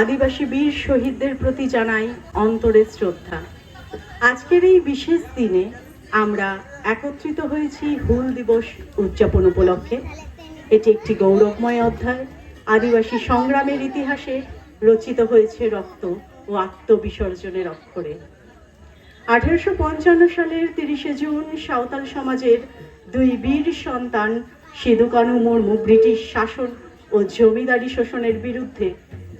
আদিবাসী বীর শহীদদের প্রতি জানাই অন্তরের শ্রদ্ধা। আজকের এই বিশেষ দিনে আমরা একত্রিত হয়েছি হুল দিবস উদযাপন উপলক্ষে। এটি একটি গৌরবময় অধ্যায়। আদিবাসী সংগ্রামের ইতিহাসে রচিত হয়েছে রক্ত ও আত্মবিসর্জনের অক্ষরে। আঠারোশো পঞ্চান্ন সালের তিরিশে জুন সাঁওতাল সমাজের দুই বীর সন্তান সিধু কানু মুর্মু ব্রিটিশ শাসন ও জমিদারি শোষণের বিরুদ্ধে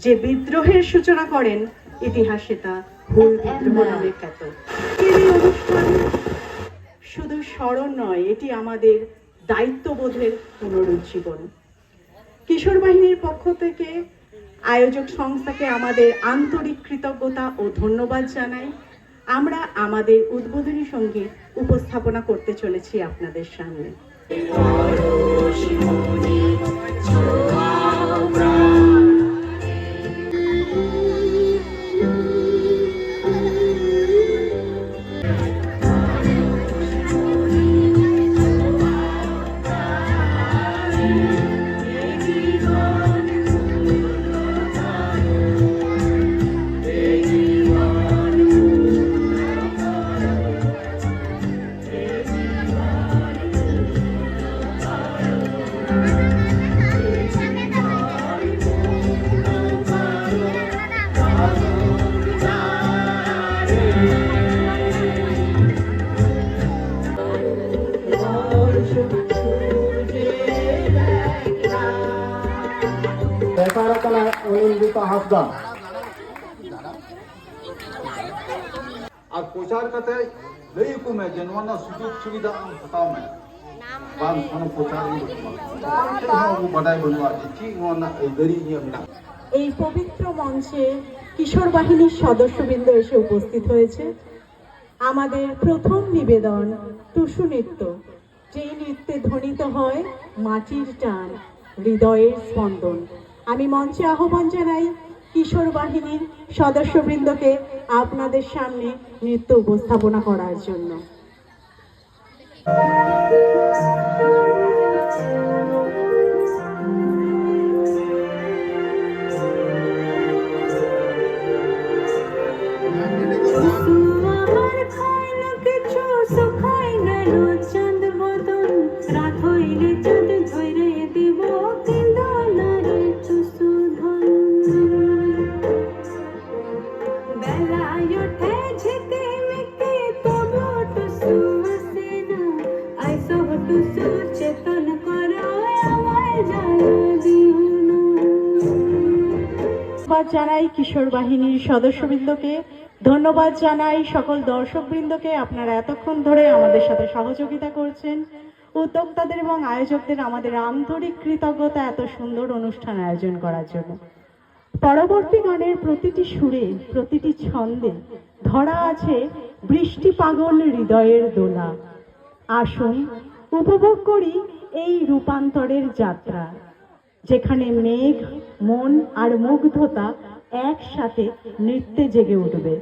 যে বিদ্রোহের সূচনা করেন, ইতিহাসে তা হুল বিদ্রোহ নামে খ্যাত। অনুষ্ঠান শুধু স্মরণ নয়, এটি আমাদের দায়িত্ববোধের পুনরুজ্জীবন। কিশোর বাহিনীর পক্ষ থেকে আয়োজক সংস্থাকে আমাদের আন্তরিক কৃতজ্ঞতা ও ধন্যবাদ জানাই। আমরা আমাদের উদ্বোধনী সংগীত উপস্থাপনা করতে চলেছি আপনাদের সামনে। হাসদা আর প্রচার কাতে লই কো সুযোগ সুবিধা আম হতাও মে। বান কোন প্রচার চি ওনা এই দরি নিয়ম না। এই পবিত্র মঞ্চে কিশোর বাহিনীর সদস্যবৃন্দ এসে উপস্থিত হয়েছে। আমাদের প্রথম নিবেদন টুসু নৃত্য। যেই নৃত্যে ধ্বনিত হয় মাটির টান হৃদয়ের স্পন্দন। আমি মঞ্চে আহ্বান জানাই কিশোর বাহিনীর সদস্যবৃন্দকে আপনাদের সামনে নৃত্য উপস্থাপনা করার জন্য। ধন্যবাদ জানাই কিশোর বাহিনীর সদস্যবৃন্দকে। ধন্যবাদ জানাই সকল দর্শকবৃন্দকে, আপনারা এতক্ষণ ধরে আমাদের সাথে সহযোগিতা করছেন। উদ্যোক্তাদের এবং আয়োজকদের আমাদের আন্তরিক কৃতজ্ঞতা এত সুন্দর অনুষ্ঠান আয়োজন করার জন্য। পরবর্তী গানের প্রতিটি সুরে, প্রতিটি ছন্দে ধরা আছে বৃষ্টি পাগল হৃদয়ের দোলা। আসুন উপভোগ করি এই রূপান্তরের যাত্রা। যেখানে মেঘ, মন আর মুগ্ধতা একসাথে নৃত্যে জেগে উঠবে।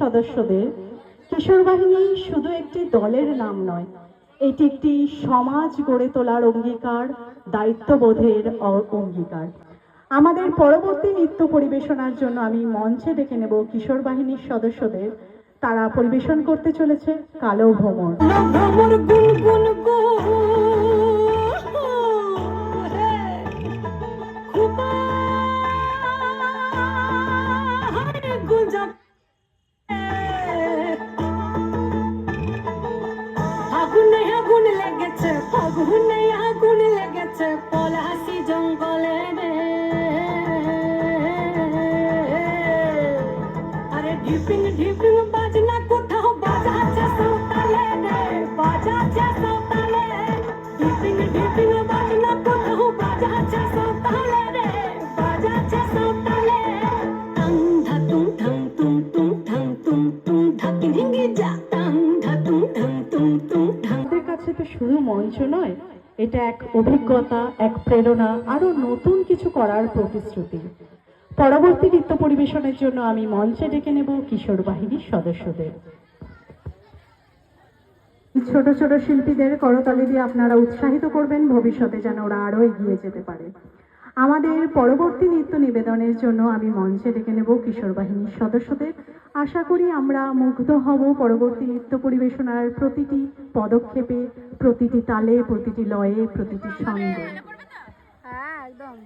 সদস্যদের কিশোর বাহিনী শুধু একটি দলের নাম নয়, এটি একটি সমাজ গড়ে তোলার অঙ্গীকার, দায়িত্ববোধের অঙ্গীকার। আমাদের পরবর্তী নৃত্য পরিবেশনার জন্য আমি মঞ্চে ডেকে নেব কিশোর বাহিনীর সদস্যদের। তারা পরিবেশন করতে চলেছে কালো ভ্রমণ আগুনে লেগেছে ফাগুনে আগুন লেগেছে পলাশি জঙ্গলে আরে ঢিপিং আমাদের তো শুধু মঞ্চ নয়, এটা এক অভিজ্ঞতা, এক প্রেরণা আরও নতুন কিছু করার প্রতিশ্রুতি। পরবর্তী নৃত্য পরিবেশনের জন্য আমি মঞ্চে ডেকে নেব কিশোর বাহিনীর সদস্যদের। ছোট ছোট শিল্পীদের করতালি দিয়ে আপনারা উৎসাহিত করবেন, ভবিষ্যতে যেন ওরা আরও এগিয়ে যেতে পারে। আমাদের পরবর্তী নৃত্য নিবেদনের জন্য আমি মঞ্চে ডেকে নেব কিশোর বাহিনীর সদস্যদের। আশা করি আমরা মুগ্ধ হব পরবর্তী নৃত্য পরিবেশনার প্রতিটি পদক্ষেপে, প্রতিটি তালে, প্রতিটি লয়ে, প্রতিটি সঙ্গে হ্যাঁ একদম।